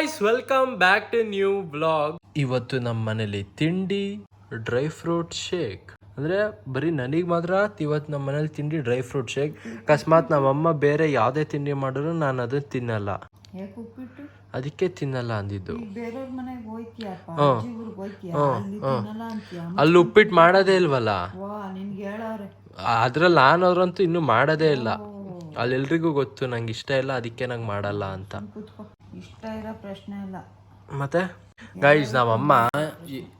Guys welcome back to new blog ಇವತ್ತು ನಮ್ಮ ಮನೇಲಿ ತಿಂಡಿ ಡ್ರೈ ಫ್ರೂಟ್ ಶೇಕ್ ಅಂದ್ರೆ ಬರೀ ನನಗೆ ಮಾತ್ರ ಇವತ್ತು ನಮ್ಮ ಮನೇಲಿ ತಿಂಡಿ ಡ್ರೈ ಫ್ರೂಟ್ ಶೇಕ್ ಅಕಸ್ಮಾತ್ ನಮ್ಮಮ್ಮ ಬೇರೆ ಯಾವುದೇ ತಿಂಡಿ ಮಾಡಿದ್ರು ನಾನು ಅದನ್ನ ತಿನ್ನಲ್ಲ. ಅದಕ್ಕೆ ತಿನ್ನಲ್ಲ ಅಂದಿದ್ದು. ಅಲ್ಲಿ ತಿನ್ನಲ್ಲ ಅಂತೀಯ? ಅಲ್ಲಿ ಉಪ್ಪಿಟ್ಟು ಮಾಡೋದೇ ಇಲ್ವಲ್ಲ? ಅದ್ರಲ್ಲಿ ನಾನವ್ರಂತೂ ಇನ್ನೂ ಮಾಡೋದೇ ಇಲ್ಲ. ಅಲ್ಲಿ ಎಲ್ರಿಗೂ ಗೊತ್ತು ನಂಗೆ ಇಷ್ಟ ಇಲ್ಲ ಅದಕ್ಕೆ ನಂಗೆ ಮಾಡಲ್ಲ ಅಂತ. ಇಷ್ಟ ಇರೋ ಪ್ರಶ್ನೆ ಇಲ್ಲ. ಮತ್ತೆ? ಗೈಸ್ ನಮ್ಮಮ್ಮ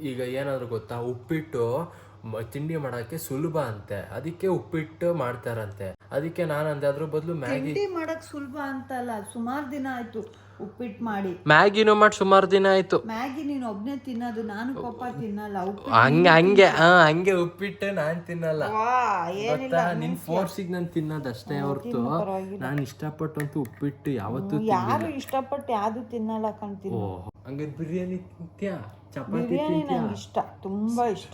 ಈಗ ಏನಾದ್ರು ಗೊತ್ತಾ? ಉಪ್ಪಿಟ್ಟು ತಿಂಡಿ ಮಾಡಕ್ಕೆ ಸುಲಭ ಅಂತೆ. ಅದಕ್ಕೆ ಉಪ್ಪಿಟ್ಟು ಮಾಡ್ತಾರಂತೆ. ಅದಕ್ಕೆ ನಾನು ಅಂದೆ ಅದ್ರ ಬದಲು ಮ್ಯಾಗಿ ತಿಂಡಿ ಮಾಡಕ್ ಸುಲಭ ಅಂತಲ್ಲ ಸುಮಾರು ದಿನ ಆಯ್ತು ಉಪ್ಪಿಟ್ಟು ಮಾಡಿ. ಮ್ಯಾಗಿನೂ ಮಾಡಿ ಸುಮಾರು ದಿನ ಆಯ್ತು. ಮ್ಯಾಗಿ ನೀನು ಒಬ್ನೇ ತಿನ್ನೋದು ನಾನು ಪಪ್ಪ ತಿನ್ನಲ್ಲ ಉಪ್ಪಿಟ್ಟು ಹಂಗೆ ಹಂಗೆ ಹಾ ಹಂಗೆ ಉಪ್ಪಿಟ್ಟು ನಾನ್ ತಿನ್ನಲ್ಲ. ಗೊತ್ತಾ? ನಿನ್ ಫೋರ್ಸಿಗೆ ನಾನು ತಿನ್ನೋದಷ್ಟೇ ಹೊರತು. ನಾನು ಇಷ್ಟಪಟ್ಟಂತೂ ಉಪ್ಪಿಟ್ಟು ಯಾವತ್ತೂ ಯಾರು ಇಷ್ಟಪಟ್ಟು ಯಾವ್ದು ತಿನ್ನಲ್ಲ ಕಂತೀನಿ ಓ ಹಂಗೆ ಬಿರಿಯಾನಿ ತಿಂತ್ಯಾ? ಚಪಾತಿ ಬಿರಿಯಾನಿ ನಂಗೆ ಇಷ್ಟ ತುಂಬಾ ಇಷ್ಟ.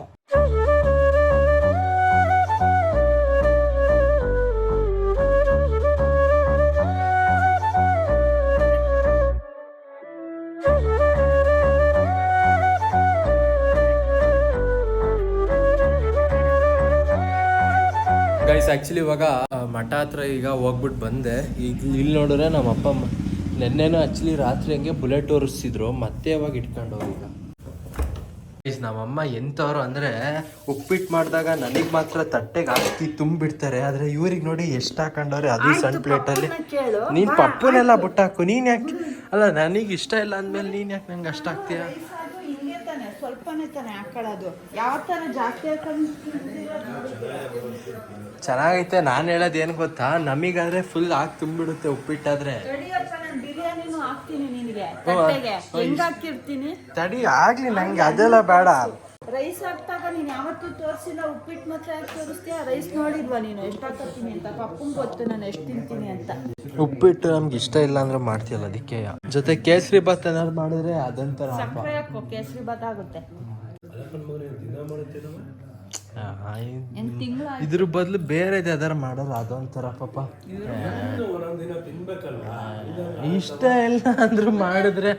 ಗೈಸ್ ಆಕ್ಚುಲಿ ಇವಾಗ ಮಠ ಹತ್ರ ಈಗ ಹೋಗ್ಬಿಟ್ಟು ಬಂದೆ. ಈಗ ಇಲ್ಲಿ ನೋಡಿದ್ರೆ ನಮ್ಮ ಅಪ್ಪ ಅಮ್ಮ ನೆನ್ನೆನೂ ಆಕ್ಚುಲಿ ರಾತ್ರಿ ಹಂಗೆ ಬುಲೆಟ್ ಓರಿಸ್ತಿದ್ರು ಮತ್ತೆ ಯಾವಾಗ ಇಟ್ಕೊಂಡವ್ರು ಈಗ? ನಮ್ಮಮ್ಮ ಎಂಥವ್ರು ಅಂದ್ರೆ ಉಪ್ಪಿಟ್ಟು ಮಾಡಿದಾಗ ನನಗೆ ಮಾತ್ರ ತಟ್ಟೆಗೆ ಹಾಕಿ ತುಂಬಿಡ್ತಾರೆ. ಆದ್ರೆ ಇವ್ರಿಗೆ ನೋಡಿ ಎಷ್ಟು ಹಾಕೊಂಡವ್ರೆ ಅದು ಸಣ್ಣ ಪ್ಲೇಟಲ್ಲಿ ನೀನು ಪಪ್ಪನೆಲ್ಲ ಬುಟ್ಟಾಕು ನೀನು ಯಾಕೆ ಅಲ್ಲ ನನಗೆ ಇಷ್ಟ ಇಲ್ಲ ಅಂದ್ಮೇಲೆ ನೀನು ಯಾಕೆ ನಂಗೆ ಅಷ್ಟು ಹಾಕ್ತೀಯ? ತಾನೆ ಸ್ವಲ್ಪನೇ ತಾನೆ ಹಾಕೊಳ್ಳೋದು ಯಾವ ತರ ಜಾಸ್ತಿ ಹಾಕೊಂಡು ಚೆನ್ನಾಗೈತೆ ನಾನು ಹೇಳೋದು ಏನು ಗೊತ್ತಾ? ನಮಿಗಾದ್ರೆ ಫುಲ್ ಹಾಕಿ ತುಂಬಿಡುತ್ತೆ ಉಪ್ಪಿಟ್ಟಾದ್ರೆ. ಹಾಕ್ತೀನಿ ತಡಿ ಆಗ್ಲಿ ನಂಗೆ ಅದೆಲ್ಲ ಬೇಡ. ರೈಸ್ ಹಾಕ್ದಾಗ ನೀನು ಯಾವತ್ತೂ ತೋರಿಸಿಲ್ಲ ಉಪ್ಪಿಟ್ಟು ಮಾತ್ರ ಯಾಕೆ ತೋರಿಸ್ತೀಯ? ರೈಸ್ ನೋಡಿಲ್ವಾ ನೀನು? ಎಷ್ಟು ಹಾಕ್ತೀನಿ ಅಂತ? ಪಪ್ಪಂಗೆ ಗೊತ್ತು ನಾನು ಎಷ್ಟು ತಿಂತೀನಿ ಅಂತ. ಉಪ್ಪಿಟ್ಟು ನಮ್ಗೆ ಇಷ್ಟ ಇಲ್ಲ ಅಂದ್ರೆ ಮಾಡ್ತೀಯಲ್ಲ ಅದಕ್ಕೆ. ಜೊತೆ ಕೇಸರಿ ಭಾತ್ ಏನಾದ್ರು ಮಾಡಿದ್ರೆ ಅದಂತರ ಕೇಸರಿ ಬಾತ್ ಆಗುತ್ತೆ. ಇದ್ರ ಬದಲು ಬೇರೆ ಯಾವ್ದಾರ ಮಾಡಲ್ಲ ಅದೊಂಥರ ಪಾಪ. ಇಷ್ಟ ಇಲ್ಲ ಅಂದ್ರು ಮಾಡಿದ್ರೆ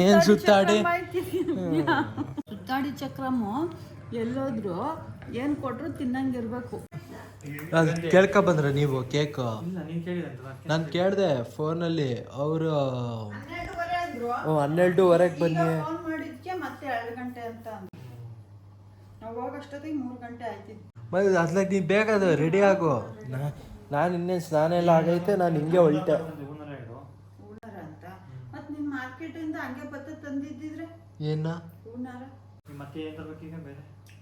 ಏನ್ ಸುತ್ತಾಡಿ? ಸುತ್ತಾಡಿ ಚಕ್ರಮ್ಮ ಎಲ್ಲೋದ್ರು ಏನ್ ಕೊಟ್ರು ತಿನ್ನಂಗಿರ್ಬೇಕು ಕೇಳ್ಕ ಕೇಳ್ಕೊ ಬಂದ್ರ ನೀವು ಕೇಕ್. ನಾನು ಕೇಳ್ದೆ ಫೋನಲ್ಲಿ ಅವರು ಹನ್ನೆರಡುವರೆ ಅಂದ್ರು ಹನ್ನೆರಡುವರೆಗೆ ಬನ್ನಿ. ಫೋನ್ ಮಾಡಿದ್ಕೆ ಮತ್ತೆ ಎರಡು ಗಂಟೆ ಅಂತ ಅಂದ್ರು. ನಾವು ಹೋಗೋಷ್ಟೊತ್ತಿಗೆ ಮೂರು ಗಂಟೆ ಆಯ್ತಿತ್ತು. ಮತ್ತೆ ಅದ್ಲಾಗ ನೀ ಬೇಗ ಅದು ರೆಡಿ ಆಗು. ನಾನು ಇನ್ನೇನು ಸ್ನಾನ ಎಲ್ಲ ಆಗೈತೆ ನಾನು ಹಿಂಗೆ ಹೊಲ್ಟೆ. ಹೂನಾರ ಅಂತ. ಮತ್ತೆ ನಿಮ್ಮ ಮಾರ್ಕೆಟ್ ಇಂದ ಹಂಗೆ ಭತ್ತ ತಂದಿದ್ದಿದ್ರೆ? ಏನ? ಹೂನಾರ.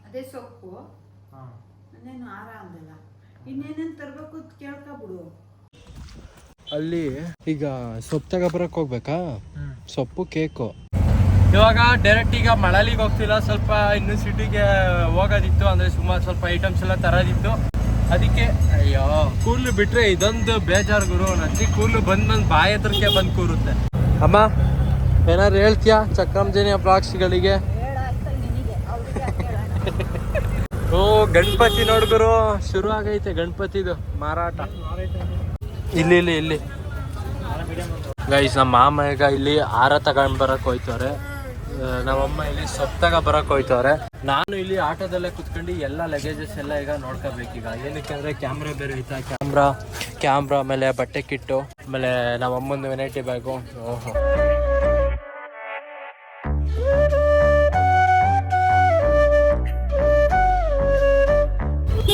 ಅದೇ ಸೊಪ್ಪು. ಇನ್ನೇನು ಹಾರ ಅಂದಲ್ಲ. ಇನ್ನೇನೇನ್ ತರಬೇಕು ಅಂತ ಕೇಳ್ಕೊಬಿಡು ಅಲ್ಲಿ ಈಗ ಸೊಪ್ಪು ಬರಕ್ಕೆ ಹೋಗ್ಬೇಕಾ? ಸೊಪ್ಪು ಕೇಕು. ಇವಾಗ ಡೈರೆಕ್ಟ್ ಈಗ ಮಳಲಿಗೆ ಹೋಗ್ತಿಲ್ಲ, ಸ್ವಲ್ಪ ಇನ್ನು ಸಿಟಿಗೆ ಹೋಗೋದಿತ್ತು, ಅಂದ್ರೆ ಸುಮಾರು ಸ್ವಲ್ಪ ಐಟಮ್ಸ್ ಎಲ್ಲ ತರೋದಿತ್ತು. ಅದಕ್ಕೆ, ಅಯ್ಯೋ ಕೂರ್ಲು ಬಿಟ್ರೆ ಇದೊಂದು ಬೇಜಾರು ಗುರು. ನಂದಿ ಕೂರ್ಲು ಬಂದ್ ಬಂದ್ ಬಾಯಿ ಹತ್ರಕ್ಕೆ ಬಂದ್ ಕೂರುತ್ತೆ. ಅಮ್ಮ ಏನಾರು ಹೇಳ್ತೀಯಾ ಚಕ್ರಂಜನಿಯ ಪ್ರಾಕ್ಷಿಗಳಿಗೆ? ಓ, ಗಣಪತಿ ನೋಡ್ಗುರು ಶುರು ಆಗೈತೆ ಗಣಪತಿದು ಮಾರಾಟ. ಇಲ್ಲಿ ಇಲ್ಲಿ ಇಲ್ಲಿ. ಗೈಸ್ ನಮ್ಮ ಮಾಮ ಈಗ ಇಲ್ಲಿ ಆರ ತಗೊಂಡ್ ಬರಕ್ ಹೋಯ್ತವ್ರೆ. ನಮ್ಮಅಮ್ಮ ಇಲ್ಲಿ ಸೊಪ್ತಾಗ ತಗ ಬರಕ್ ಹೋಯ್ತವ್ರೆ. ನಾನು ಇಲ್ಲಿ ಆಟೋದಲ್ಲೇ ಕುತ್ಕೊಂಡು ಎಲ್ಲ ಲಗೇಜಸ್ ಎಲ್ಲ ಈಗ ನೋಡ್ಕೋಬೇಕೀಗ ಏನಕ್ಕೆ ಅಂದ್ರೆ ಕ್ಯಾಮ್ರಾ ಬೇರೆ ಐತಾ ಕ್ಯಾಮ್ರಾ ಕ್ಯಾಮ್ರಾ ಆಮೇಲೆ ಬಟ್ಟೆ ಕಿಟ್ಟು, ಆಮೇಲೆ ನಮ್ಮಮ್ಮನ ವೆನೈಟಿ ಬ್ಯಾಗು ಓಹೋ.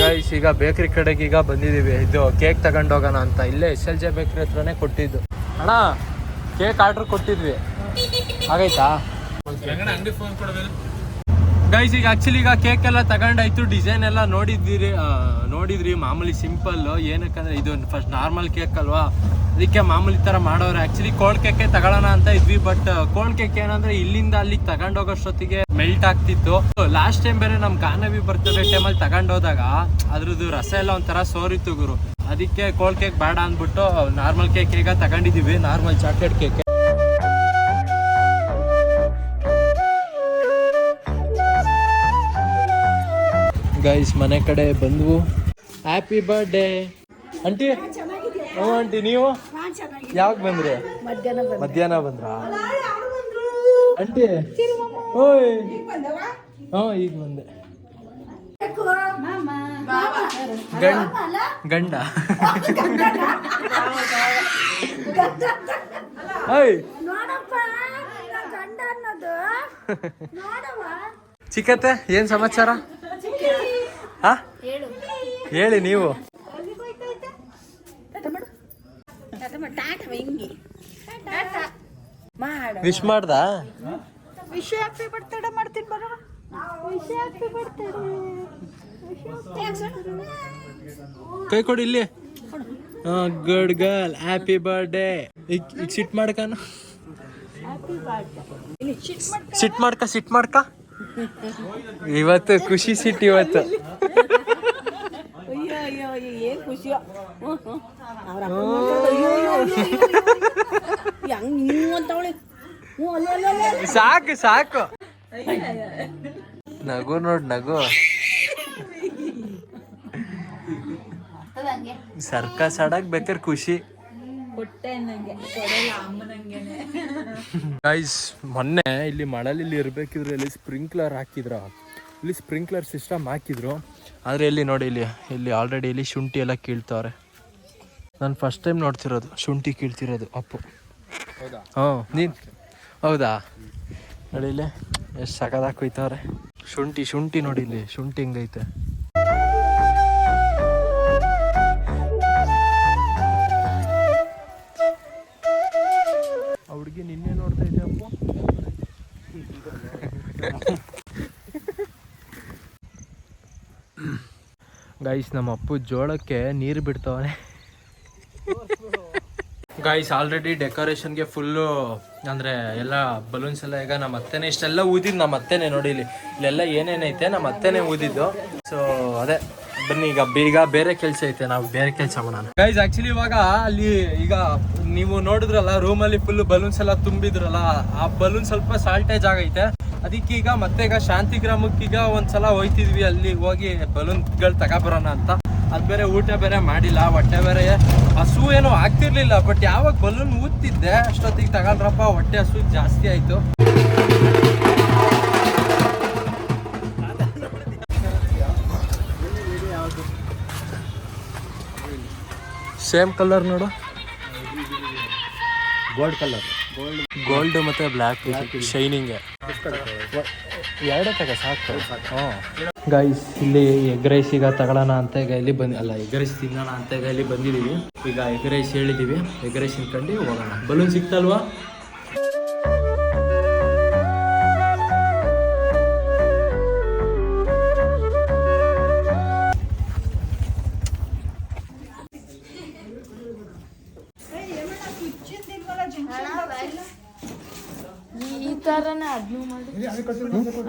ಗೈಸ್ ಈಗ ಬೇಕ್ರಿ ಕಡೆಗೆ ಈಗ ಬಂದಿದೀವಿ ಇದು ಕೇಕ್ ತಗೊಂಡು ಹೋಗೋಣ ಅಂತ. ಇಲ್ಲೇ ಎಸ್ ಎಲ್ ಜೆ ಬೇಕ್ರಿ ಹತ್ರನೇ ಕೊಟ್ಟಿದ್ದು. ಅಣ್ಣ ಕೇಕ್ ಆರ್ಡರ್ ಕೊಟ್ಟಿದ್ವಿ. ಆಗೈತಾ ಗೈಸ್ ಈಗ ಆಕ್ಚುಲಿ ಈಗ ಕೇಕ್ ಎಲ್ಲ ತಗೊಂಡಾಯ್ತು. ಡಿಸೈನ್ ಎಲ್ಲ ನೋಡಿದ್ದೀರಿ. ನೋಡಿದ್ರಿ. ಮಾಮೂಲಿ ಸಿಂಪಲ್ ಏನಕ್ಕಂದ್ರೆ ಇದು ಫಸ್ಟ್ ನಾರ್ಮಲ್ ಕೇಕ್ ಅಲ್ವಾ? ಅದಕ್ಕೆ ಮಾಮೂಲಿ ತರ ಮಾಡೋರು. ಆಕ್ಚುಲಿ ಕೋಲ್ಡ್ ಕೇಕ್ ತಗೊಳ್ಳೋಣ ಅಂತ ಇದ್ವಿ ಬಟ್ ಕೋಲ್ಡ್ ಕೇಕ್ ಏನಂದ್ರೆ ಇಲ್ಲಿಂದ ಅಲ್ಲಿಗೆ ತಗೊಂಡೋಗೋಷ್ಟೊತ್ತಿಗೆ ಮೆಲ್ಟ್ ಆಗ್ತಿತ್ತು. ಲಾಸ್ಟ್ ಟೈಮ್ ಬೇರೆ ನಮ್ ಬರ್ತದೆ ಟೈಮ್ ಅಲ್ಲಿ ತಗೊಂಡೋದಾಗ, ಅದ್ರದ್ದು ರಸ ಎಲ್ಲ ಒಂಥರ ಸೋರಿತ್ತು ಗುರು. ಅದಕ್ಕೆ ಕೋಲ್ಡ್ ಕೇಕ್ ಬೇಡ ಅಂದ್ಬಿಟ್ಟು ನಾರ್ಮಲ್ ಕೇಕ್ ಈಗ ತಗೊಂಡಿದೀವಿ ನಾರ್ಮಲ್ ಚಾಕ್ಲೇಟ್ ಕೇಕ್ ಗೈಸ್ ಮನೆ ಕಡೆ ಬಂದ್ವು. ಹ್ಯಾಪಿ ಬರ್ಡೇ ಆಂಟಿ ಹ್ಞೂ ಆಂಟಿ ನೀವು? ಯಾವಾಗ ಬಂದ್ರಿ? ಮಧ್ಯಾಹ್ನ ಬಂದ. ಮಧ್ಯಾಹ್ನ ಬಂದ್ರ? ಆಂಟಿ ಓಯ್. ಹ್ಞೂ ಈಗ ಬಂದೆ. ಗಂಡ ಗಂಡ. ಓಯ್. ಚಿಕ್ಕತ್ತೆ ಏನ್ ಸಮಾಚಾರ? ಹಾ? ಹೇಳಿ ನೀವು ಮಾಡ ವಿಶ್ ಮಾಡ್ದ? ವಿಶ್ ಹ್ಯಾಪಿ ಬರ್ತಡೇ ಮಾಡ್ತೀನಿ ಬರೋ. ವಿಶ್ ಹ್ಯಾಪಿ ಬರ್ತಡೇ ಕೈ ಕೊಡಿ ಇಲ್ಲಿ. ಗುಡ್ ಗರ್ಲ್ ಹ್ಯಾಪಿ ಬರ್ಡೇ ಈಗ ಈಗ ಸಿಟ್ ಮಾಡ್ಕನ ಹ್ಯಾಪಿ ಬರ್ಡೇ ಇಲ್ಲಿ ಸಿಟ್ ಮಾಡ್ಕ? ಸಿಟ್ ಮಾಡ್ಕ ಇವತ್ತು ಖುಷಿ ಸಿಟ್ ಇವತ್ತು. ಅಯ್ಯೋ ಏನ್ ಖುಷಿಯೋ. ಹೆಂಗ್ ನೀವು ಅಂತವಳೆ ಹ್ಞೂ ಅಲ್ಲ ಸಾಕು ಸಾಕು. ನಗು ನೋಡ್ ನಗು. ಸರ್ಕಸ್ ಆಡಕ್ ಬೇಕಾರೆ ಖುಷಿ. ಮೊನ್ನೆ ಇಲ್ಲಿ ಮಳಲಿ ಇರ್ಬೇಕಿದ್ರೆ ಇಲ್ಲಿ ಸ್ಪ್ರಿಂಕ್ಲರ್ ಹಾಕಿದ್ರ. ಇಲ್ಲಿ ಸ್ಪ್ರಿಂಕ್ಲರ್ ಸಿಸ್ಟಮ್ ಹಾಕಿದ್ರು. ಆದರೆ ಇಲ್ಲಿ ನೋಡಿ ಇಲ್ಲಿ ಇಲ್ಲಿ ಆಲ್ರೆಡಿ ಇಲ್ಲಿ ಶುಂಠಿ ಎಲ್ಲ ಕೀಳ್ತಾವ್ರೆ. ನಾನು ಫಸ್ಟ್ ಟೈಮ್ ನೋಡ್ತಿರೋದು ಶುಂಠಿ ಕೀಳ್ತಿರೋದು ಅಪ್ಪು. ಹ್ಞೂ ನೀನು? ಹೌದಾ? ನೋಡಿ ಇಲ್ಲಿ ಎಷ್ಟು ಸಕದಾಗಿ ಕುಯ್ತವ್ರೆ. ಶುಂಠಿ ಶುಂಠಿ ನೋಡಿ ಇಲ್ಲಿ ಶುಂಠಿ ಹೆಂಗೈತೆ. ಗೈಸ್ ನಮ್ಮ ಅಪ್ಪು ಜೋಳಕ್ಕೆ ನೀರು ಬಿಡ್ತವನೆ. ಗೈಸ್ ಆಲ್ರೆಡಿ ಡೆಕೋರೇಷನ್ಗೆ ಫುಲ್ಲು ಅಂದರೆ ಎಲ್ಲ ಬಲೂನ್ಸ್ ಎಲ್ಲ ಈಗ ನಮ್ಮ ಅತ್ತೆನೇ, ಇಷ್ಟೆಲ್ಲ ಊದಿದ್ದು ನಮ್ಮ ಅತ್ತೆನೇ ನೋಡಿ ಇಲ್ಲಿ. ಇಲ್ಲೆಲ್ಲ ಏನೇನೈತೆ ನಮ್ಮ ಅತ್ತೆನೇ ಊದಿದ್ದು. ಸೊ ಅದೇ, ಬನ್ನಿ, ಈಗ ಈಗ ಬೇರೆ ಕೆಲಸ ಐತೆ, ನಾವು ಬೇರೆ ಕೆಲಸ ಮಾಡೋಣ. ಗೈಸ್ ಆಕ್ಚುಲಿ ಇವಾಗ ಅಲ್ಲಿ ಈಗ ನೀವು ನೋಡಿದ್ರಲ್ಲ ರೂಮಲ್ಲಿ ಫುಲ್ ಬಲೂನ್ಸ್ ಎಲ್ಲ ತುಂಬಿದ್ರಲ್ಲ, ಆ ಬಲೂನ್ ಸ್ವಲ್ಪ ಸಾಲ್ಟೇಜ್ ಆಗೈತೆ. ಅದಕ್ಕೆ ಈಗ ಮತ್ತೆ ಈಗ ಶಾಂತಿ ಗ್ರಾಮಕ್ಕೆ ಈಗ ಒಂದ್ಸಲ ಹೋಯ್ತಿದ್ವಿ ಅಲ್ಲಿ ಹೋಗಿ ಬಲೂನ್ಗಳು ತಗೊಬರೋಣ ಅಂತ. ಅದ್ ಬೇರೆ ಊಟ ಬೇರೆ ಮಾಡಿಲ್ಲ, ಹೊಟ್ಟೆ ಬೇರೆ ಹಸು ಏನೋ ಆಗ್ತಿರ್ಲಿಲ್ಲ ಬಟ್ ಯಾವಾಗ ಬಲೂನ್ ಊದ್ತಿದ್ದೆ ಅಷ್ಟೊತ್ತಿಗೆ ತಗೊಂಡ್ರಪ್ಪ ಹೊಟ್ಟೆ ಹಸು ಜಾಸ್ತಿ ಆಯ್ತು. ಸೇಮ್ ಕಲರ್ ನೋಡು. ಗೋಲ್ಡ್ ಕಲರ್ ಗೋಲ್ಡ್ ಮತ್ತೆ ಬ್ಲ್ಯಾಕ್ ಶೈನಿಂಗ್ ಎರಡೇ ತಗ ಸಾಕು. ಹ್ಞೂ. ಗೈಸ್ ಇಲ್ಲಿ ಎಗ್ ರೈಸ್ ಈಗ ತಗೊಳ್ಳೋಣ ಅಂತ ಈಗ ಇಲ್ಲಿ ಬಂದು ಅಲ್ಲ ಎಗ್ ರೈಸ್ ತಿನ್ನೋಣ ಅಂತ ಈಗ ಇಲ್ಲಿ ಬಂದಿದ್ದೀವಿ ಈಗ ಎಗ್ ರೈಸ್ ಹೇಳಿದ್ದೀವಿ ಎಗ್ ರೈಸ್ ತಿನ್ಕೊಂಡು ಹೋಗೋಣ. ಬಲೂನ್ ಸಿಕ್ತಲ್ವಾ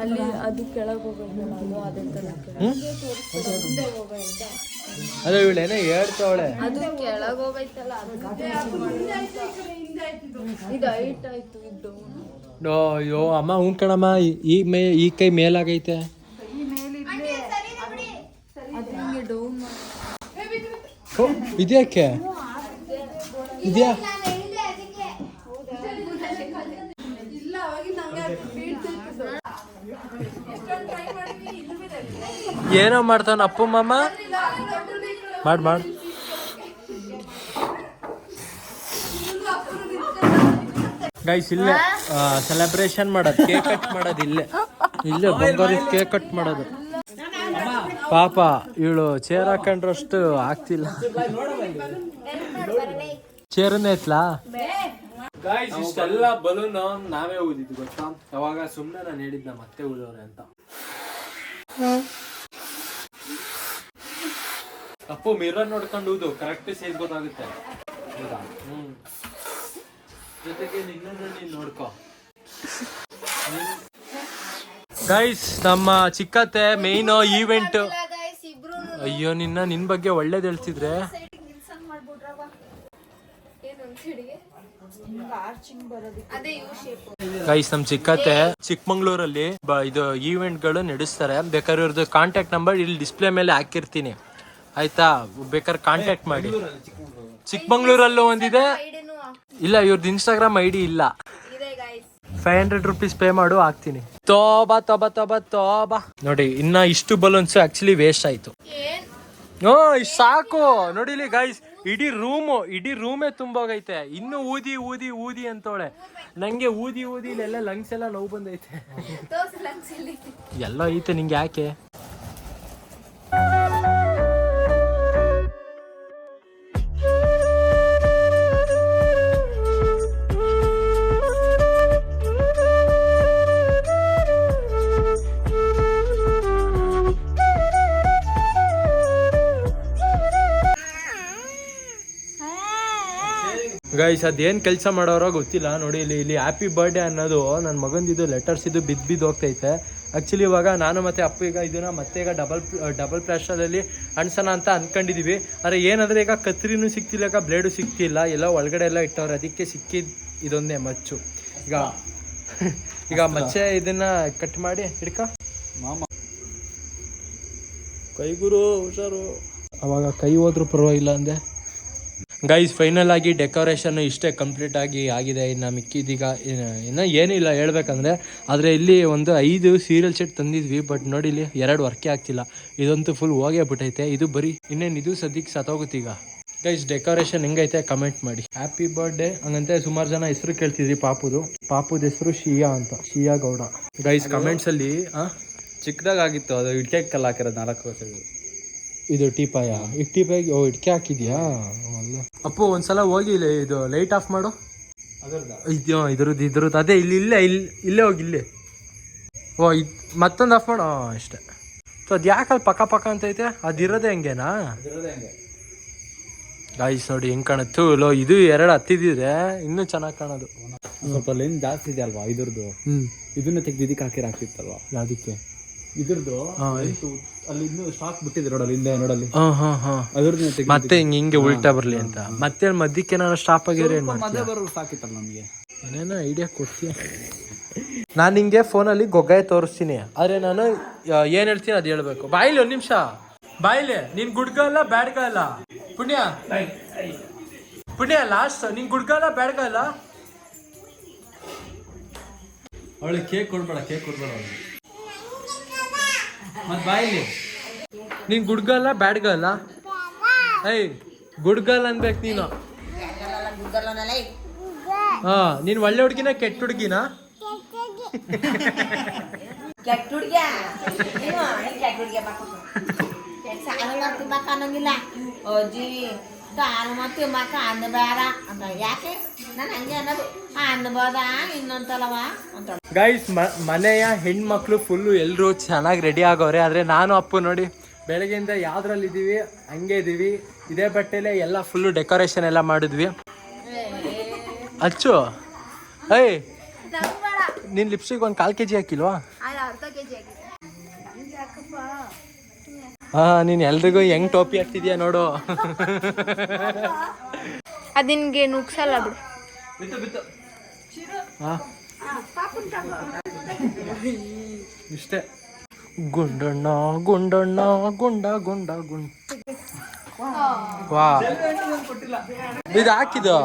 ಅಲ್ಲಿ ಅದು ಕೆಳಗೆ ಹೋಗೋದು ಅದು ಅದೇ ತರ ಮುಂದೆ ಹೇಳ್ತಾವಳೆ ಅದು ಕೆಳಗೆ ಹೋಗೈತಲ್ಲ ಇದು ಹೈಟ್ ಇದು ಅಯ್ಯೋ, ಅಮ್ಮ, ಹ್ಞೂ ಕಣಮ್ಮ, ಈ- ಮೇ ಈ ಕೈ ಮೇಲಾಗೈತೆ. ಇದ್ಯಾಕೆ? ಇದ್ಯಾ? ಏನೋ ಮಾಡ್ತಾನ ಅಪ್ಪು ಮಾಮ? ಮಾಡ್ ಮಾಡ್. ಗೈಸ್ ಇಲ್ಲೇ ಸೆಲೆಬ್ರೇಷನ್ ಮಾಡೋದು. ಕೇಕ್ ಕಟ್ ಮಾಡೋದು ಇಲ್ಲೇ. ಇಲ್ಲೇ ಬಂಗಾರ ಕೇಕ್ ಕಟ್ ಮಾಡೋದು. ಪಾಪ ಇವಳು ಚೇರ್ ಹಾಕೊಂಡ್ರಷ್ಟು ಆಗ್ತಿಲ್ಲ. ಚೇರನ್ನೇ ಐತ್ಲಾ? ಗಾಯ್ಸ್ ಇಷ್ಟೆಲ್ಲ ಬಲೂನ್ ನಾವೇ ಊದಿದ್ವಿ ಗೊತ್ತಾ? ಅವಾಗ ಸುಮ್ಮನೆ ನಾನು ಹೇಳಿದ್ನ ಮತ್ತೆ ಉಳೋರೆ ಅಂತ. ಅಪ್ಪು ಮಿರರ್ ನೋಡ್ಕೊಂಡು ಹೌದು ಕರೆಕ್ಟ್ ಸೈಜ್ ಗೊತ್ತಾಗುತ್ತೆ. ಹೌದಾ? ಹ್ಮ್. ಜೊತೆಗೆ ನಿನ್ನನ್ನು ನೀನ್ ನೋಡ್ಕೋ. ಗೈಸ್ ನಮ್ಮ ಚಿಕ್ಕತ್ತೆ ಮೇನ್ ಈವೆಂಟ್ ಅಯ್ಯೋ ನಿನ್ನ ನಿನ್ ಬಗ್ಗೆ ಒಳ್ಳೇದ್ ಹೇಳ್ತಿದ್ರೆ. ಗೈಸ್ ನಮ್ ಚಿಕ್ಕತ್ತೆ ಚಿಕ್ಕಮಂಗ್ಳೂರಲ್ಲಿ ಇದು ಈವೆಂಟ್ಗಳು ನಡೆಸ್ತಾರೆ. ಬೇಕಾದ್ರೆ ಇವ್ರದ್ದು ಕಾಂಟ್ಯಾಕ್ಟ್ ನಂಬರ್ ಇಲ್ಲಿ ಡಿಸ್ಪ್ಲೇ ಮೇಲೆ ಹಾಕಿರ್ತೀನಿ. ಆಯ್ತಾ? ಬೇಕಾದ್ರೆ ಕಾಂಟ್ಯಾಕ್ಟ್ ಮಾಡಿ. ಚಿಕ್ಕಮಂಗ್ಳೂರಲ್ಲೂ ಒಂದಿದೆ. ಇಲ್ಲ ಇವ್ರದ್ದು ಇನ್ಸ್ಟಾಗ್ರಾಮ್ ಐ ಡಿ ಇಲ್ಲ. ಫೈವ್ ಹಂಡ್ರೆಡ್ ರುಪೀಸ್ ಪೇ ಮಾಡು ಹಾಕ್ತೀನಿ. ತೋಬಾ ತೋಬಾ ತೋಬಾ ತೋಬಾ. ನೋಡಿ ಇನ್ನ ಇಷ್ಟು ಬಲೂನ್ಸ್ ಆಕ್ಚುಲಿ ವೇಸ್ಟ್ ಆಯ್ತು. ಓ ಇಷ್ಟ್ ಸಾಕು. ನೋಡಿಲಿ ಗೈಸ್ ಇಡೀ ರೂಮು ಇಡೀ ರೂಮೇ ತುಂಬೋಗೈತೆ. ಇನ್ನು ಊದಿ ಊದಿ ಊದಿ ಅಂತೋಳೆ ನಂಗೆ ಊದಿ ಊದಿ ಇಲ್ಲೆಲ್ಲ ಲಂಗ್ಸ್ ಎಲ್ಲ ನೋವು ಬಂದೈತೆ. ಎಲ್ಲ ಐತೆ ನಿಂಗೆ ಯಾಕೆ? ಗೈಸ್ ಅದೇನು ಕೆಲಸ ಮಾಡೋರೋ ಗೊತ್ತಿಲ್ಲ. ನೋಡಿ ಇಲ್ಲಿ ಇಲ್ಲಿ ಹ್ಯಾಪಿ ಬರ್ಡೇ ಅನ್ನೋದು ನನ್ನ ಮಗಂದಿದು ಲೆಟರ್ಸ್ ಇದು ಬಿದ್ದು ಬಿದ್ದು ಹೋಗ್ತೈತೆ. ಆ್ಯಕ್ಚುಲಿ ಇವಾಗ ನಾನು ಮತ್ತೆ ಅಪ್ಪ ಈಗ ಇದನ್ನ ಮತ್ತೆ ಈಗ ಡಬಲ್ ಡಬಲ್ ಪ್ಲಾಸ್ಟರಲ್ಲಿ ಅಣಸನ ಅಂತ ಅನ್ಕೊಂಡಿದೀವಿ. ಆದರೆ ಏನಂದ್ರೆ ಈಗ ಕತ್ರಿನೂ ಸಿಕ್ತಿಲ್ಲ ಈಗ ಬ್ಲೇಡು ಸಿಕ್ತಿಲ್ಲ ಎಲ್ಲ ಒಳಗಡೆ ಎಲ್ಲ ಇಟ್ಟವ್ರೆ ಅದಕ್ಕೆ ಸಿಕ್ಕಿದ್ ಇದೊಂದೇ ಮಚ್ಚು. ಈಗ ಈಗ ಮಚ್ಚೆ ಇದನ್ನ ಕಟ್ ಮಾಡಿ ಹಿಡ್ಕ. ಮಾಮ. ಕೈಗುರು ಹುಷಾರು. ಅವಾಗ ಕೈ ಹೋದ್ರೂ ಪರವಾಗಿಲ್ಲ ಅಂದೆ. ಗೈಸ್ ಫೈನಲ್ ಆಗಿ ಡೆಕೋರೇಷನ್ ಇಷ್ಟೇ ಕಂಪ್ಲೀಟ್ ಆಗಿ ಆಗಿದೆ. ಇನ್ನು ಮಿಕ್ಕಿದೀಗ ಇನ್ನು- ಏನಿಲ್ಲ ಹೇಳ್ಬೇಕಂದ್ರೆ ಆದರೆ ಇಲ್ಲಿ ಒಂದು ಐದು ಸೀರಿಯಲ್ ಸೆಟ್ ತಂದಿದ್ವಿ ಬಟ್ ನೋಡಿ ಇಲ್ಲಿ ಎರಡು ವರ್ಕೇ ಆಗ್ತಿಲ್ಲ. ಇದಂತೂ ಫುಲ್ ಹೋಗೇ ಬಿಟ್ಟೈತೆ. ಇದು ಬರೀ ಇನ್ನೇನು ಇದು ಸದ್ಯಕ್ಕೆ ಸತ್ತೋಗುತ್ತೀಗ ಗೈಸ್ ಡೆಕೋರೇಷನ್ ಹೆಂಗೈತೆ ಕಮೆಂಟ್ ಮಾಡಿ. ಹ್ಯಾಪಿ ಬರ್ಡೇ ಹಂಗಂತೆ ಸುಮಾರು ಜನ ಹೆಸರು ಕೇಳ್ತಿದ್ರಿ ಪಾಪುದು. ಪಾಪುದ ಹೆಸರು ಶಿಯಾ ಅಂತ ಶಿಯಾ ಗೌಡ. ಗೈಸ್ ಕಮೆಂಟ್ಸಲ್ಲಿ ಚಿಕ್ಕದಾಗಿತ್ತು ಅದು ಇಟ್ಕೆ ಕಲ್ಲ ಹಾಕಿರೋದು ನಾಲ್ಕು ವರ್ಷಗಳು ಇದು ಟೀಪಾಯ? ಈಗ ಟೀಪಾಯಿಗೆ ಓ ಇಟ್ಕೆ ಹಾಕಿದ್ಯಾ? ಅಲ್ಲ ಅಪ್ಪು ಒಂದ್ಸಲ ಹೋಗಿ ಇಲ್ಲಿ ಇದು ಲೈಟ್ ಆಫ್ ಮಾಡು. ಇದು ಇದ್ರದ್ದು ಇದ್ರದ್ದು. ಅದೇ ಇಲ್ಲಿ ಇಲ್ಲೇ ಇಲ್ಲಿ ಇಲ್ಲೇ ಹೋಗಿ ಇಲ್ಲೇ. ಓ ಇದು ಮತ್ತೊಂದು ಆಫ್ ಮಾಡು. ಹಾಂ ಅಷ್ಟೇ. ಸೊ ಅದು ಯಾಕಲ್ಲಿ ಪಕ್ಕ ಪಕ್ಕ ಅಂತ ಐತೆ? ಇರೋದೇ ಹಂಗೇನಾ? ಗಾಯ್ಸ್ ನೋಡಿ ಹೆಂಗೆ ಕಾಣುತ್ತು. ಲೋ ಇದು ಎರಡು ಹತ್ತಿದ್ರೆ ಇನ್ನೂ ಚೆನ್ನಾಗಿ ಕಾಣೋದು. ಸ್ವಲ್ಪ ಲೆನ್ ಜಾಸ್ತಿ ಇದೆ ಅಲ್ವಾ ಇದ್ರದ್ದು? ಹ್ಮ್. ಇದನ್ನ ತೆಗ್ದು ಇದಕ್ಕೆ ಹಾಕಿರ ಹಾಕಿತ್ತಲ್ವಾ ಯಾವುದಕ್ಕೆ ಇದ್ರದ್ದು ಅಲ್ಲಿ ಇನ್ನೂ ಸ್ಟಾಕ್ ಬಿಟ್ಟಿದೆ ನೋಡಲ್ಲಿ ಹಿಂದೆ ನೋಡಲ್ಲಿ. ಹಾಂ ಹಾಂ ಹಾಂ. ಅದ್ರದ್ದು ಮತ್ತೆ ಹಿಂಗೆ ಹಿಂಗೆ ಉಲ್ಟಾ ಬರಲಿ ಅಂತ. ಮತ್ತೆ ಮಧ್ಯಕ್ಕೆ ನಾನು ಸ್ಟಾಪ್ ಆಗಿದ್ರೆ ಏನು ಮಾಡ್ತೀನಿ ಮದುವೆ ಬರೋ ಸಾಕಿತ್ತಲ್ಲ ನಮಗೆ. ಏನೇನೋ ಐಡಿಯಾ ಕೊಡ್ತೀಯ? ನಾನು ನಿಂಗೆ ಫೋನಲ್ಲಿ ಗೊಗ್ಗಾಯ ತೋರಿಸ್ತೀನಿ. ಆದರೆ ನಾನು ಏನು ಹೇಳ್ತೀನಿ ಅದು ಹೇಳ್ಬೇಕು. ಬಾಯಿಲಿ ಒಂದು ನಿಮಿಷ. ಬಾಯಿಲಿ ನಿನ್ ಗುಡ್ಗಲ್ಲ ಅಲ್ಲ ಬ್ಯಾಡ್ಗ ಅಲ್ಲ? ಪುಣ್ಯ? ಪುಣ್ಯ ಲಾಸ್ಟ್ ನಿನ್ ಗುಡ್ಗಲ್ಲ ಅಲ್ಲ ಬ್ಯಾಡ್ಗ ಅಲ್ಲ? ಅವಳಿಗೆ ಕೇಕ್ ಕೊಡ್ಬೇಡ ಕೇಕ್ ಕೊಡ್ಬೇಡ ಅವಳಿಗೆ. ಮತ್ತೆ ಬಾಯಿಲಿ ನೀನು ಗುಡ್ಗ ಬ್ಯಾಡ್ ಬ್ಯಾಡ್ಗ ಐ ಏಯ್, ಗುಡ್ಗಲ್ ಅನ್ಬೇಕು ನೀನು. ಹಾ, ನೀನ್ ಒಳ್ಳೆ ಹುಡುಗಿನ, ಕೆಟ್ಟ ಹುಡುಗಿನ? ಕೆಟ್ಟ ಹುಡುಗಿಯ? ನೀನ್ ಕೆಟ್ಟ ಹುಡುಗಿಯ ಅನ್ನಂಗಿಲ್ಲ. ಅಜ್ಜಿ ಕಾಲು ಮತ್ತೆ ಮಕ್ಕ ಅನ್ನ ಅಂತ. ಯಾಕೆ? ಗೈಸ್ ಮನೆಯ ಹೆಣ್ಮಕ್ಳು ಫುಲ್ಲು ಎಲ್ಲರೂ ಚೆನ್ನಾಗಿ ರೆಡಿ ಆಗೋರೆ ಆದರೆ ನಾನು ಅಪ್ಪು ನೋಡಿ ಬೆಳಗ್ಗೆಯಿಂದ ಯಾವ್ದ್ರಲ್ಲಿ ಇದೀವಿ? ಹಂಗೆ ಇದೀವಿ. ಇದೇ ಬಟ್ಟೆಲೆ ಎಲ್ಲ ಫುಲ್ಲು ಡೆಕೋರೇಷನ್ ಎಲ್ಲ ಮಾಡಿದ್ವಿ. ಅಚ್ಚು. ಏಯ್ ನಿನ್ ಲಿಪ್ಸ್ಟಿಕ್ ಒಂದು ಕಾಲು ಕೆ ಜಿ ಹಾಕಿಲ್ವಾ ಹಾ ನೀನ್ ಎಲ್ರಿಗೂ ಹೆಂಗ್ ಟೋಪಿ ಹಾಕ್ತಿದ್ಯಾ ನೋಡು. ಅದು ನಿನ್ಗೆ ನುಗ್ಸಲ್ಲ ಬಿಡು. ಹಾ? ಇಷ್ಟೇ. ಗುಂಡಣ್ಣ ಗುಂಡಣ್ಣ ಗುಂಡ ಗುಂಡ ಗುಂಡ. ವಾ. ಇದು ಹಾಕಿದ್ದು?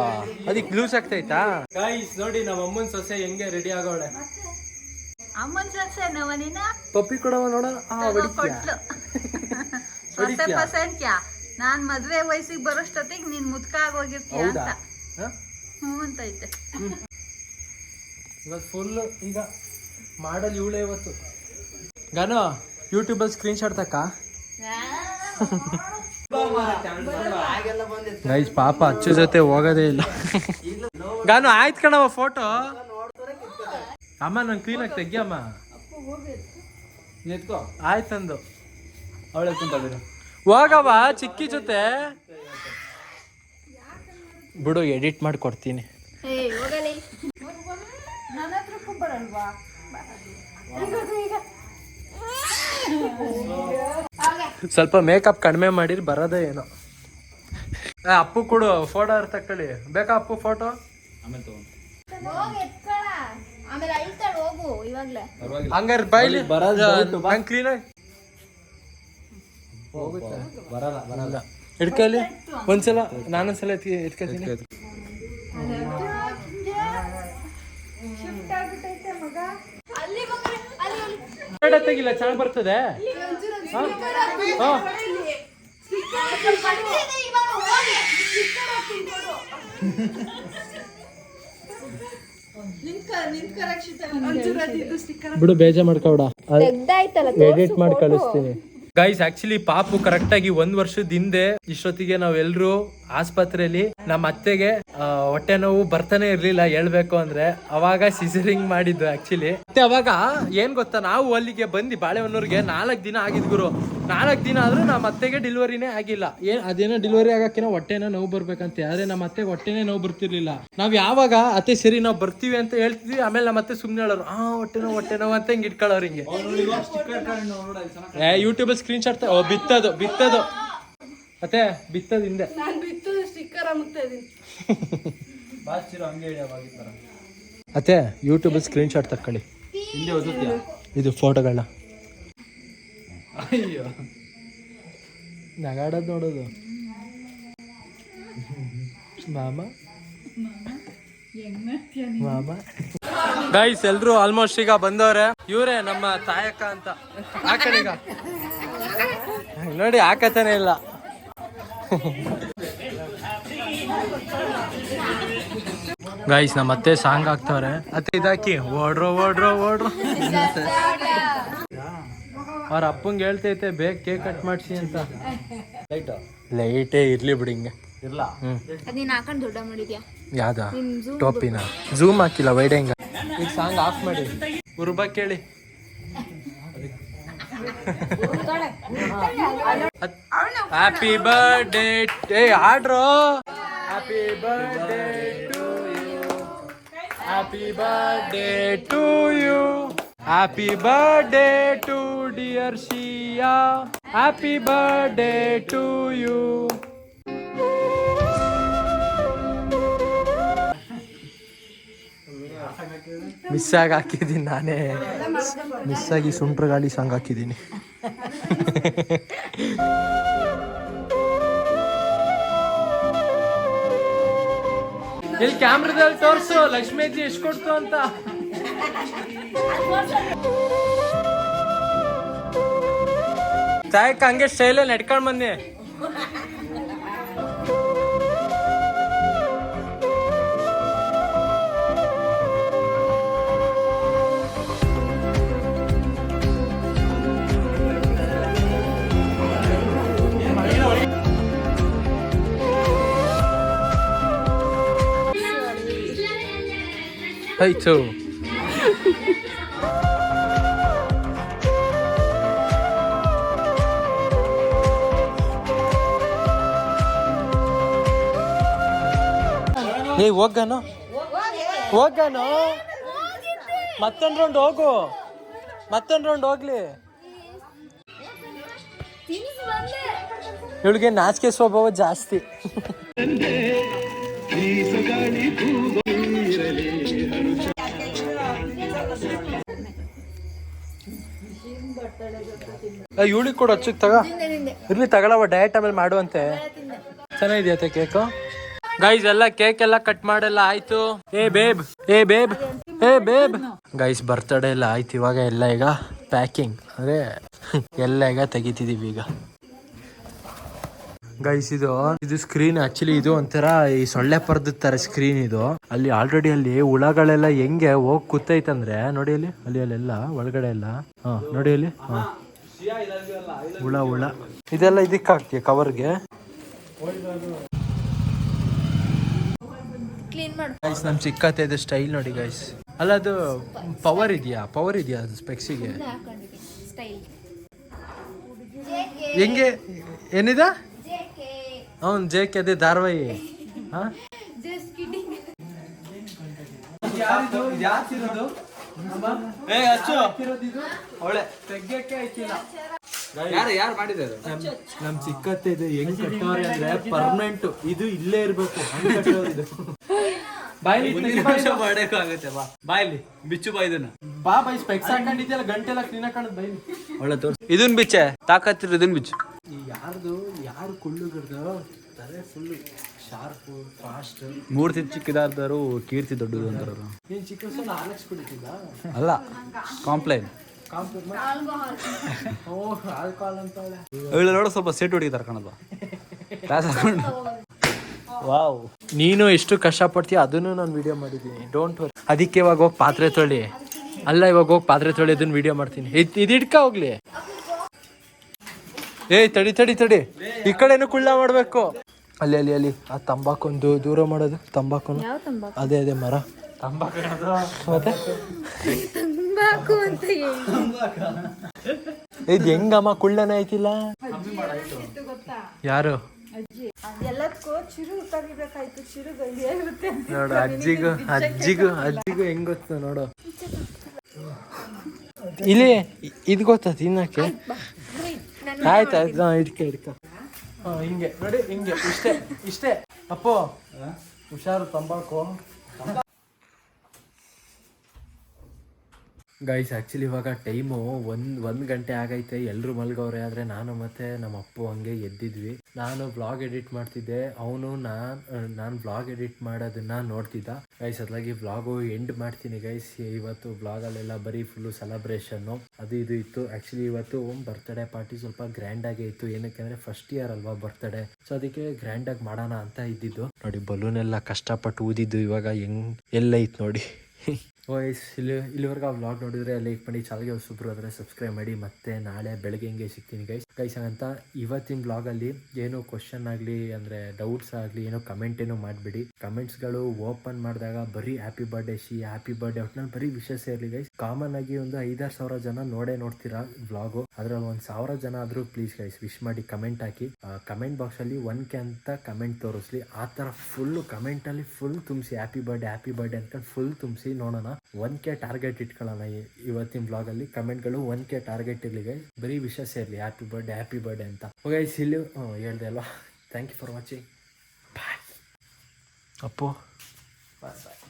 ಅದಕ್ಕೆ ಲೂಸ್ ಆಗ್ತೈತಾ ಗೈಸ್ ನೋಡಿ ನಮ್ಮ ಅಮ್ಮನ ಸೊಸೆ ಹೆಂಗೆ ರೆಡಿ ಆಗೋಳೆ ಅಮ್ಮನ್ ಸೊಸೆ ನವನಿನ ಪಪ್ಪಿ ಕೊಡವ ನೋಡ? ಆ ಹೊಡಿತ್ಯಾ? ನಾನ್ ಮದ್ವೆ ವಯಸ್ಸಿಗೆ ಬರೋಷ್ಟೊತ್ತಿಗೆ ನೀನ್ ಮುದ್ಕ ಆಗೋಗಿರ್ತೀಯ ಅಂತ. ಹ? ಅಂತ ಅಂತೈತೆ ಇವತ್ತು ಫುಲ್ ಈಗ ಮಾಡಲ್ ಇವಳೆ ಇವತ್ತು. ಗಾನು ಯೂಟ್ಯೂಬಲ್ಲಿ ಸ್ಕ್ರೀನ್ ಶಾಟ್ ತಕ್ಕ? ಗೈಸ್ ಪಾಪ ಅಚ್ಚು ಜೊತೆ ಹೋಗೋದೇ ಇಲ್ಲ. ಗಾನು, ಆಯ್ತು ಕಣವ ಫೋಟೋ ಅಮ್ಮ, ನಂಗೆ ಕ್ಲೀನಾಗಿ ತೆಗಿಯಮ್ಮ ಎತ್ಕೋ. ಆಯ್ತಂದು ಅವಳೆ ಕುಂತಾಡಿರು ಹೋಗವ ಚಿಕ್ಕಿ ಜೊತೆ. ಬಿಡು ಎಡಿಟ್ ಮಾಡಿ ಕೊಡ್ತೀನಿ ಸ್ವಲ್ಪ ಮೇಕಪ್ ಕಡಿಮೆ ಮಾಡಿರ್ ಬರೋದೇ ಏನೋ. ಅಪ್ಪು ಕೊಡು ಫೋಟೋ ತಕೊಳ್ಳಿ ಬೇಕಾ ಅಪ್ಪು ಫೋಟೋ ಆಮೇಲೆ ಹಂಗಾರೆ ಬೈಲಿ ಬರೋದು doubt ಬಾ. ಹಂಗೆ ಬರಲ್ಲ ಬರಲ್ಲ. ಹಿಡ್ಕಲಿ ಒಂದ್ಸಲ? ನಾನೊಂದ್ಸಲ ಎತ್ತಿ ಎತ್ಕೊತೀನಿ ತೆಗಿಲ್ಲ ಚೆನ್ನಾಗಿ ಬರ್ತದೆ. ಬಿಡು ಬೇಜ ಮಾಡ್ಕೊಡ ಎಡಿಟ್ ಮಾಡಿ ಕಳಿಸ್ತೀನಿ. ಗೈಸ್ ಆಕ್ಚುಲಿ ಪಾಪು ಕರೆಕ್ಟ್ ಆಗಿ ಒಂದ್ ವರ್ಷದ ಹಿಂದೆ ಇಷ್ಟೊತ್ತಿಗೆ ನಾವೆಲ್ಲರೂ ಆಸ್ಪತ್ರೆಯಲ್ಲಿ ನಮ್ಮ ಅತ್ತೆಗೆ ಆ, ಹೊಟ್ಟೆ ನೋವು ಬರ್ತಾನೆ ಇರ್ಲಿಲ್ಲ ಹೇಳ್ಬೇಕು ಅಂದ್ರೆ ಅವಾಗ ಸಿಸರಿಂಗ್ ಮಾಡಿದ್ದು ಆಕ್ಚುಲಿ ಮತ್ತೆ ಅವಾಗ ಏನ್ ಗೊತ್ತಾ ನಾವು ಅಲ್ಲಿಗೆ ಬಂದು ಬಾಳೆಹೊನ್ನೂರ್ಗೆ ನಾಲ್ಕು ದಿನ ಆಗಿದ್ ಗುರು. ನಾಲ್ಕು ದಿನ ಆದ್ರೂ ನಮ್ಮ ಅತ್ತೆಗೆ ಡೆಲಿವರಿನೇ ಆಗಿಲ್ಲ. ಏನ್ ಅದೇನೋ ಡೆಲಿವರಿ ಆಗಕ್ಕಿನ ಹೊಟ್ಟೆನೋ ನೋವು ಬರ್ಬೇಕಂತೆ ಆದ್ರೆ ನಮ್ಮ ಅತ್ತೆಗೆ ಹೊಟ್ಟೆನೇ ನೋವು ಬರ್ತಿರ್ಲಿಲ್ಲ. ನಾವ್ ಯಾವಾಗ ಅತ್ತೆ ಸರಿ ನಾವು ಬರ್ತೀವಿ ಅಂತ ಹೇಳ್ತಿದ್ವಿ ಆಮೇಲೆ ನಮ್ಮ ಅತ್ತೆ ಸುಮ್ನೆ ಹೇಳೋರು ಆ ಹೊಟ್ಟೆ ನೋವು ಹೊಟ್ಟೆ ನೋವು ಅಂತ ಹಿಂಗ್ ಇಟ್ಕೊಳ್ಳೋರು ಹಿಂಗೆ. ಯೂಟ್ಯೂಬ್ ಸ್ಕ್ರೀನ್ ಶಾಟ್ ಬಿತ್ತದು ಬಿತ್ತದು. ಮತ್ತೆ ಬಿತ್ತದ ಹಿಂದೆ. ಅತ್ತೆ ಯೂಟ್ಯೂಬ್ ಸ್ಕ್ರೀನ್ ಶಾಟ್ ತಕ್ಕೊಳ್ಳಿ. ಇದು ಫೋಟೋಗಳನ್ನ ಅಯ್ಯೋ. ನಗಾಡೋದು ನೋಡೋದು. ಮಾಮ? ಮಾಮ? ಗೈಸ್ ಎಲ್ರು ಆಲ್ಮೋಸ್ಟ್ ಈಗ ಬಂದವ್ರೆ. ಇವರೇ ನಮ್ಮ ತಾಯಕ್ಕ ಅಂತ. ಹಾಕಣೀಗ ನೋಡಿ ಹಾಕತಾನೆ ಇಲ್ಲ. ಗೈಸ್ ನಮ್ಮ ಅತ್ತೆ ಸಾಂಗ್ ಹಾಕ್ತವ್ರೆ. ಅತ್ತೆ ಇದಾಕಿ. ಓಡ್ರೋ ಓಡ್ರೋ ಓಡ್ರೋ ಅವ್ರ ಅಪ್ಪಂಗೆ ಹೇಳ್ತೈತೆ ಬೇಗ ಕೇಕ್ ಕಟ್ ಮಾಡಿಸಿ ಅಂತ. ಲೈಟೇ ಇರ್ಲಿ ಬಿಡಿ ಹಿಂಗೆ. ಯಾವ್ದ? ಟೋಪಿನ ಝೂಮ್ ಹಾಕಿಲ್ಲ ವೈಡ್ ಹೆಂಗ ಈಗ ಸಾಂಗ್ ಆಫ್ ಮಾಡಿ. ಉರ್ಬಾ ಕೇಳಿ. ಹ್ಯಾಪಿ ಬರ್ಡೇ ಏ ಆಡ್ರೋ happy birthday to you happy birthday to you happy birthday to dear Shiya happy birthday to you miss ಆಗಿ ಹಾಕಿದ್ದೀನಿ ನಾನೇ. ಮಿಸ್ ಆಗಿ ಸುಂಟ್ರ ಗಾಳಿ ಸಾಂಗ್ ಹಾಕಿದ್ದೀನಿ ಇಲ್ಲಿ ಕ್ಯಾಮ್ರಾದಲ್ಲಿ ತೋರಿಸು ಲಕ್ಷ್ಮೀಜಿ ಎಷ್ಟು ಕೊಡ್ತು ಅಂತ. ತಾಯಕ್ಕ ಹಂಗೆ ಸ್ಟೈಲಲ್ಲಿ ನಡ್ಕೊಂಡು ಬನ್ನಿ. ಆಯ್ತು ಏ ಹೋಗಣ ಹೋಗಣ ಮತ್ತೊಂದು ರೌಂಡ್ ಹೋಗು. ಮತ್ತೊಂದು ರೌಂಡ್ ಹೋಗ್ಲಿ. ಇವಳಿಗೆ ನಾಚಿಕೆ ಸ್ವಭಾವ ಜಾಸ್ತಿ. ಇವಳಿಗೆ ಕೊಡು ಹಚ್ಚಕ್ ತಗ? ಇರ್ಲಿ ತಗೊಳವ ಡಯಟ್ ಆಮೇಲೆ ಮಾಡುವಂತೆ. ಚೆನ್ನಾಗಿದೆಯತ್ತೆ ಕೇಕು ಗೈಸ್ ಎಲ್ಲ ಕೇಕ್ ಎಲ್ಲ ಕಟ್ ಮಾಡೆಲ್ಲ, ಆಯ್ತು. ಏ ಬೇಬ್ ಏ ಬೇಬ್ ಏ ಬೇಬ್ ಗೈಸ್ ಬರ್ತಡೇ ಎಲ್ಲ ಆಯ್ತು, ಇವಾಗ ಎಲ್ಲ ಈಗ ಪ್ಯಾಕಿಂಗ್ ಅಂದ್ರೆ ಎಲ್ಲ ಈಗ ತೆಗಿತಿದೀವಿ ಈಗ. ಗೈಸ್ ಇದು ಇದು ಸ್ಕ್ರೀನ್ ಆಕ್ಚುಲಿ ಇದು ಒಂಥರ ಈ ಸೊಳ್ಳೆ ಪರ್ದ ತರ ಸ್ಕ್ರೀನ್ ಇದು. ಅಲ್ಲಿ ಆಲ್ರೆಡಿ ಅಲ್ಲಿ ಹುಳಗಳೆಲ್ಲ ಹೆಂಗೆ ಹೋಗ್ ಕೂತೈತಂದ್ರೆ ನೋಡಿ ಅಲ್ಲಿ ಅಲ್ಲಿ ಅಲ್ಲೆಲ್ಲ ಒಳಗಡೆ ಎಲ್ಲ. ಹಾ ನೋಡಿ ಅಲ್ಲಿ ಹಾ. ಹುಳ ಹುಳ. ಇದೆಲ್ಲ ಇದಕ್ಕೆ ಹಾಕ್ತೀಯ ಕವರ್ಗೆ ಗೈಸ್ ನಮ್ ಸಿಕ್ಕತ್ತೆ ಇದು ಸ್ಟೈಲ್ ನೋಡಿ ಗೈಸ್ ಅಲ್ಲ ಅದು ಪವರ್ ಇದೆಯಾ? ಪವರ್ ಇದೆಯಾ ಅದು ಸ್ಪೆಕ್ಸಿಗೆ ಹೆಂಗೆ? ಏನಿದ? ಅವ್ನು ಜೆ ಕೆ ಅದೇ? ಧಾರವಾಹಿ ನಮ್ ಸಿಕ್ಕತ್ತೆ ಇದು ಹೆಂಗ್ ಕಟ್ಟೋರೆ ಅಂದ್ರೆ ಪರ್ಮನೆಂಟ್ ಇದು ಇಲ್ಲೇ ಇರ್ಬೇಕು. ಇದು. ಬಾಯ್ಲಿ ಆಗುತ್ತೆ ಬಾ. ಬಾಯ್ಲಿ ಬಿಚ್ಚು ಬಾ ಇದನ್ನ. ಬಾ ಬೈ ಸ್ಪೆಕ್ಸ್ ಹಾಕೊಂಡಿದ್ಯಲ್ಲ ಗಂಟೆಲ್ಲ ಕ್ಲೀನ್ ಹಾಕೊಂಡ್ ಒಳ್ಳೆ ತೋರ್ಸು. ಇದನ್ ಬಿಚ್ಚೆ. ತಾಕತ್ತಿರ ಇದನ್ ಬಿಚ್ಚು. ಯಾರ್ದು? ಯಾರು ಕುಳ್ಳುಗರ್ದು ತಲೆ ಫುಲ್ ಶಾರ್ಪ್ ಫಾಸ್ಟ್ ಮೂರ್ತಿ ಚಿಕ್ಕದಾದರು ಕೀರ್ತಿ ದೊಡ್ಡದು ಅಂತಾರಲ್ಲ. ನೀನ್ ಚಿಕ್ಕ ವಯಸ್ಸಲ್ಲಿ ಆರ್ಎಕ್ಸ್ ಕುಡಿತಿದ್ದ? ಅಲ್ಲ ಕಾಂಪ್ಲೈನ್ ಆಲ್ಕೋಹಾಲ್ ಓ ಆಲ್ಕೋಹಾಲ್ ಅಂತ ಹೇಳ ನೋಡು ಸ್ವಲ್ಪ ಸೆಟ್ ಹೊಡಿತಾರೆ ಕಣಲ್ವ ಕ್ಲಾಸ್ ಹಾಕೊಂಡು. ವಾವ್ ನೀನು ಎಷ್ಟು ಕಷ್ಟಪಡ್ತೀಯ ಅದನ್ನು ನಾನು ವಿಡಿಯೋ ಮಾಡಿದ್ದೀನಿ. ಡೋಂಟ್ ವರಿ ಅದಕ್ಕೆ ಇವಾಗ ಹೋಗಿ ಪಾತ್ರೆ ತೊಳಿ. ಅಲ್ಲ ಇವಾಗ ಹೋಗಿ ಪಾತ್ರೆ ತೊಳಿ ಅದನ್ನ ವಿಡಿಯೋ ಮಾಡ್ತೀನಿ. ಇದ್ ಇದು ಇಡ್ಕ ಹೋಗ್ಲಿ. ಏಯ್ ತಡಿ ತಡಿ ತಡಿ. ಈ ಕಡೆನೂ ಕುಳ್ಳ ಮಾಡ್ಬೇಕು. ಅಲ್ಲಿ ಅಲ್ಲಿ ಅಲ್ಲಿ. ಆ ತಂಬಾಕೊಂದು ದೂರ ಮಾಡೋದು ತಂಬಾಕು ಯಾವ ತಂಬಾಕು? ಅದೇ ಅದೇ ಮರ. ತಂಬಾಕು ಮತ್ತೆ? ತಂಬಾಕು ಅಂತ ಹೇಳಿ. ಇದು ಹೆಂಗಮ್ಮ ಕುಳ್ಳನ ಐತಿಲ್ಲ? ಯಾರು? ಎಲ್ಲದಕ್ಕೂ ಚಿರು ತೆಗಿಬೇಕಾಯ್ತು ಚಿರು ಇರುತ್ತೆ ನೋಡು ಅಜ್ಜಿಗೂ ಅಜ್ಜಿಗೂ ಅಜ್ಜಿಗೂ ಹೆಂಗ್ ಗೊತ್ತ ನೋಡು. ಇಲ್ಲಿ ಇದು ಇದ್ ಗೊತ್ತಾ ತಿನ್ನಕ್ಕೆ? ಆಯ್ತು ಆಯ್ತು ಹಾಂ ಇಡ್ಕ ಇಡ್ಕ ಹಾ ಹಿಂಗೆ ನೋಡಿ ಹಿಂಗೆ ಇಷ್ಟೇ ಇಷ್ಟೇ. ಅಪ್ಪು ಹುಷಾರು ತಂಬಾಕು. ಗೈಸ್ ಆ್ಯಕ್ಚುಲಿ ಇವಾಗ ಟೈಮು ಒಂದು ಒಂದು ಗಂಟೆ ಆಗೈತೆ. ಎಲ್ಲರೂ ಮಲ್ಗವ್ರೆ ಆದರೆ ನಾನು ಮತ್ತು ನಮ್ಮ ಅಪ್ಪು ಹಂಗೆ ಎದ್ದಿದ್ವಿ. ನಾನು ಬ್ಲಾಗ್ ಎಡಿಟ್ ಮಾಡ್ತಿದ್ದೆ. ಅವನು ನಾನು ನಾನು ಬ್ಲಾಗ್ ಎಡಿಟ್ ಮಾಡೋದನ್ನ ನೋಡ್ತಿದ್ದ. ಗೈಸ್ ಅದಾಗಿ ಬ್ಲಾಗು ಎಂಡ್ ಮಾಡ್ತೀನಿ ಗೈಸ್ ಇವತ್ತು ಬ್ಲಾಗಲ್ಲೆಲ್ಲ ಬರೀ ಫುಲ್ಲು ಸೆಲೆಬ್ರೇಷನ್ನು ಅದು, ಇದು ಇತ್ತು. ಆ್ಯಕ್ಚುಲಿ ಇವತ್ತು ಬರ್ತ್ಡೇ ಪಾರ್ಟಿ ಸ್ವಲ್ಪ ಗ್ರ್ಯಾಂಡಾಗೇ ಇತ್ತು. ಏನಕ್ಕೆ ಅಂದರೆ ಫಸ್ಟ್ ಇಯರ್ ಅಲ್ವಾ ಬರ್ತ್ಡೇ ಸೊ ಅದಕ್ಕೆ ಗ್ರ್ಯಾಂಡಾಗಿ ಮಾಡೋಣ ಅಂತ ಇದ್ದಿದ್ದು. ನೋಡಿ ಬಲೂನ್ ಎಲ್ಲ ಕಷ್ಟಪಟ್ಟು ಊದಿದ್ದು. ಇವಾಗ ಹೆಂಗ್ ಎಲ್ಲೈತ್ ನೋಡಿ. ವಾಯ್ಸ್ ಇಲ್ಲಿ ಇಲ್ಲಿವರೆಗೂ ಆ ವ್ಲಾಗ್ ನೋಡಿದರೆ ಲೈಕ್ ಮಾಡಿ ಚಾನಲ್ಗೆ ಸೂಪರ್ ಆದರೆ ಸಬ್ಸ್ಕ್ರೈಬ್ ಮಾಡಿ ಮತ್ತೆ ನಾಳೆ ಬೆಳಗ್ಗೆ ಹಿಂಗೆ ಸಿಗ್ತೀನಿ ಗೈಸ್ ಗೈಸ್ ಅಂತ ಇವತ್ತಿನ ಬ್ಲಾಗಲ್ಲಿ ಏನೋ ಕ್ವಶನ್ ಆಗಲಿ, ಅಂದರೆ ಡೌಟ್ಸ್ ಆಗಲಿ, ಏನೋ ಕಮೆಂಟ್ ಏನೋ ಮಾಡಿಬಿಡಿ. ಕಮೆಂಟ್ಸ್ಗಳು ಓಪನ್ ಮಾಡಿದಾಗ ಬರೀ happy birthday Shi happy birthday ಒಟ್ನಲ್ಲಿ ಬರೀ ವಿಶೇಷ ಇರಲಿ ಗೈಸ್ ಕಾಮನ್ ಆಗಿ ಒಂದು ಐದಾರು ಸಾವಿರ ಜನ ನೋಡೇ ನೋಡ್ತೀರಾ ವ್ಲಾಗು ಅದರಲ್ಲಿ ಒಂದು ಸಾವಿರ ಜನ ಆದರೂ ಪ್ಲೀಸ್ ಗೈಸ್ ವಿಶ್ ಮಾಡಿ ಕಮೆಂಟ್ ಹಾಕಿ. ಕಮೆಂಟ್ ಬಾಕ್ಸಲ್ಲಿ ಒನ್ ಕೆ ಅಂತ ಕಮೆಂಟ್ ತೋರಿಸ್ಲಿ. ಆ ಥರ ಫುಲ್ಲು ಕಮೆಂಟಲ್ಲಿ ಫುಲ್ ತುಂಬಿಸಿ ಹ್ಯಾಪಿ ಬರ್ಡೇ ಹ್ಯಾಪಿ ಬರ್ಡೇ ಅಂತ ಫುಲ್ ತುಂಬಿಸಿ ನೋಡೋಣ. ಒನ್ ಕೆ ಟಾರ್ಗೆಟ್ ಇಟ್ಕೊಳ್ಳೋಣ ಇವತ್ತಿನ ಬ್ಲಾಗಲ್ಲಿ. ಕಮೆಂಟ್ಗಳು ಒನ್ ಕೆ ಟಾರ್ಗೆಟ್ ಇರಲಿ ಬರೀ ವಿಶಸ್ ಇರಲಿ ಹ್ಯಾಪಿ ಬರ್ಡೇ ಹ್ಯಾಪಿ ಬರ್ಡೇ ಅಂತ. ಗೈಸ್ ಇಲ್ಲಿ ಹೇಳ್ದೆ ಅಲ್ವಾ? Thank you for watching bye Appu. Bye bye